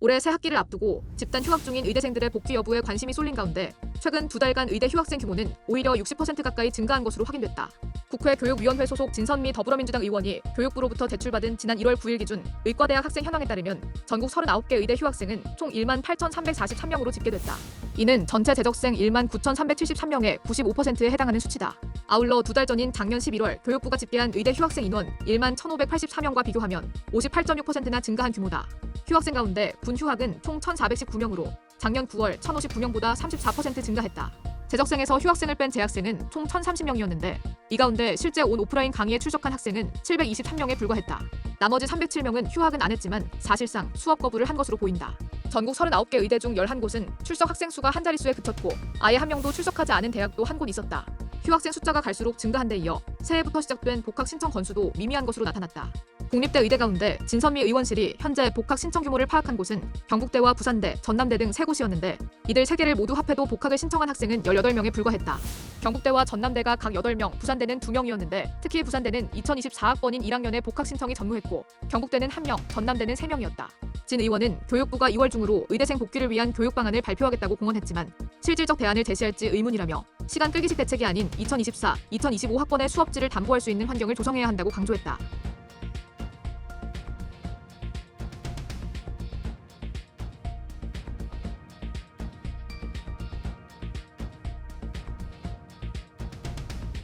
올해 새 학기를 앞두고 집단 휴학 중인 의대생들의 복귀 여부에 관심이 쏠린 가운데 최근 두 달간 의대 휴학생 규모는 오히려 60% 가까이 증가한 것으로 확인됐다. 국회 교육위원회 소속 진선미 더불어민주당 의원이 교육부로부터 제출받은 지난 1월 9일 기준 의과대학 학생 현황에 따르면 전국 39개 의대 휴학생은 총 1만 8,343명으로 집계됐다. 이는 전체 재적생 1만 9,373명의 95%에 해당하는 수치다. 아울러 두 달 전인 작년 11월 교육부가 집계한 의대 휴학생 인원 1만 1,584명과 비교하면 58.6%나 증가한 규모다. 휴학생 가운데 분휴학은 총 1,419명으로 작년 9월 1,059명보다 34% 증가했다. 재적생에서 휴학생을 뺀 재학생은 총 1,030명이었는데 이 가운데 실제 온 오프라인 강의에 출석한 학생은 723명에 불과했다. 나머지 307명은 휴학은 안 했지만 사실상 수업 거부를 한 것으로 보인다. 전국 39개 의대 중 11곳은 출석 학생 수가 한 자릿수에 그쳤고 아예 한 명도 출석하지 않은 대학도 한 곳 있었다. 휴학생 숫자가 갈수록 증가한 데 이어 새해부터 시작된 복학 신청 건수도 미미한 것으로 나타났다. 국립대 의대 가운데 진선미 의원실이 현재 복학 신청 규모를 파악한 곳은 경북대와 부산대, 전남대 등 세 곳이었는데 이들 세 개를 모두 합해도 복학을 신청한 학생은 18명에 불과했다. 경북대와 전남대가 각 8명, 부산대는 2명이었는데 특히 부산대는 2024학번인 1학년에 복학 신청이 전무했고 경북대는 1명, 전남대는 3명이었다. 진 의원은 교육부가 2월 중으로 의대생 복귀를 위한 교육 방안을 발표하겠다고 공언했지만 실질적 대안을 제시할지 의문이라며 시간 끌기식 대책이 아닌 2024, 2025 학번의 수업지를 담보할 수 있는 환경을 조성해야 한다고 강조했다.